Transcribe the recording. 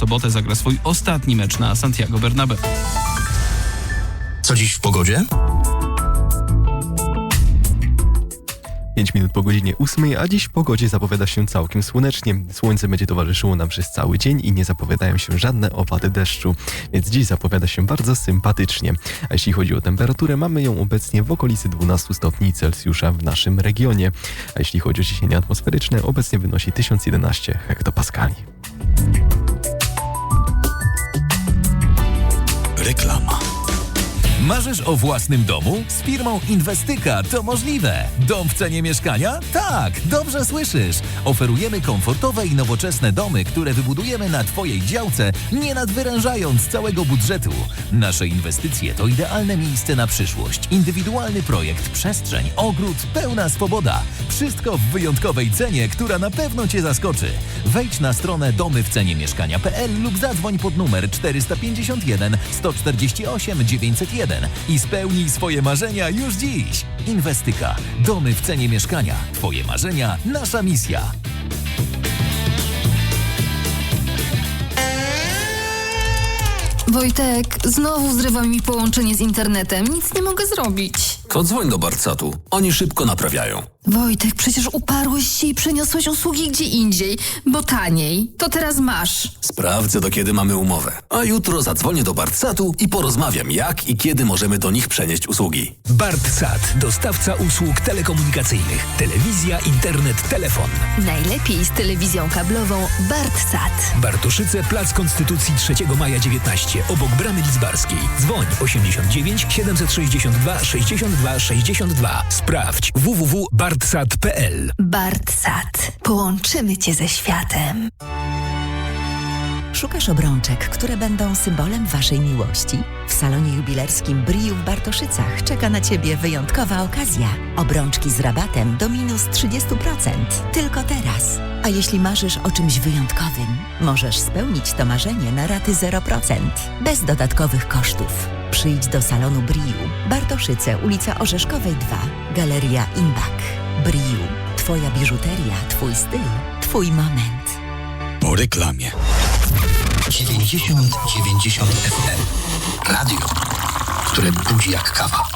sobotę zagra swój ostatni mecz na Santiago Bernabeu. Co dziś w pogodzie? 5 minut po godzinie 8, a dziś w pogodzie zapowiada się całkiem słonecznie. Słońce będzie towarzyszyło nam przez cały dzień i nie zapowiadają się żadne opady deszczu, więc dziś zapowiada się bardzo sympatycznie. A jeśli chodzi o temperaturę, mamy ją obecnie w okolicy 12 stopni Celsjusza w naszym regionie. A jeśli chodzi o ciśnienie atmosferyczne, obecnie wynosi 1011 hektopaskali. reclama. Marzysz o własnym domu? Z firmą Inwestyka to możliwe. Dom w cenie mieszkania? Tak, dobrze słyszysz. Oferujemy komfortowe i nowoczesne domy, które wybudujemy na Twojej działce, nie nadwyrężając całego budżetu. Nasze inwestycje to idealne miejsce na przyszłość. Indywidualny projekt, przestrzeń, ogród, pełna swoboda. Wszystko w wyjątkowej cenie, która na pewno Cię zaskoczy. Wejdź na stronę domywceniemieszkania.pl lub zadzwoń pod numer 451 148 901 i spełnij swoje marzenia już dziś. Inwestyka. Domy w cenie mieszkania. Twoje marzenia, nasza misja. Wojtek, znowu zrywa mi połączenie z internetem. Nic nie mogę zrobić. To dzwoń do Barcatu. Oni szybko naprawiają. Wojtek, przecież uparłeś się i przeniosłeś usługi gdzie indziej, bo taniej. To teraz masz. Sprawdzę, do kiedy mamy umowę. A jutro zadzwonię do Barcatu i porozmawiam, jak i kiedy możemy do nich przenieść usługi. BartSat, dostawca usług telekomunikacyjnych. Telewizja, internet, telefon. Najlepiej z telewizją kablową BartSat. Bartoszyce, Plac Konstytucji 3 maja 19, obok Bramy Lidzbarskiej. Dzwoń 89 762 62 62. Sprawdź www.bartsat.pl BartSat. Połączymy cię ze światem. Szukasz obrączek, które będą symbolem Waszej miłości? W salonie jubilerskim Briu w Bartoszycach czeka na Ciebie wyjątkowa okazja. Obrączki z rabatem do minus 30%. Tylko teraz. A jeśli marzysz o czymś wyjątkowym, możesz spełnić to marzenie na raty 0%. Bez dodatkowych kosztów. Przyjdź do salonu Briu. Bartoszyce, ulica Orzeszkowej 2, Galeria Imbak. Briu. Twoja biżuteria, Twój styl, Twój moment. Po reklamie. 90 90 FM. Radio, które budzi jak kawa.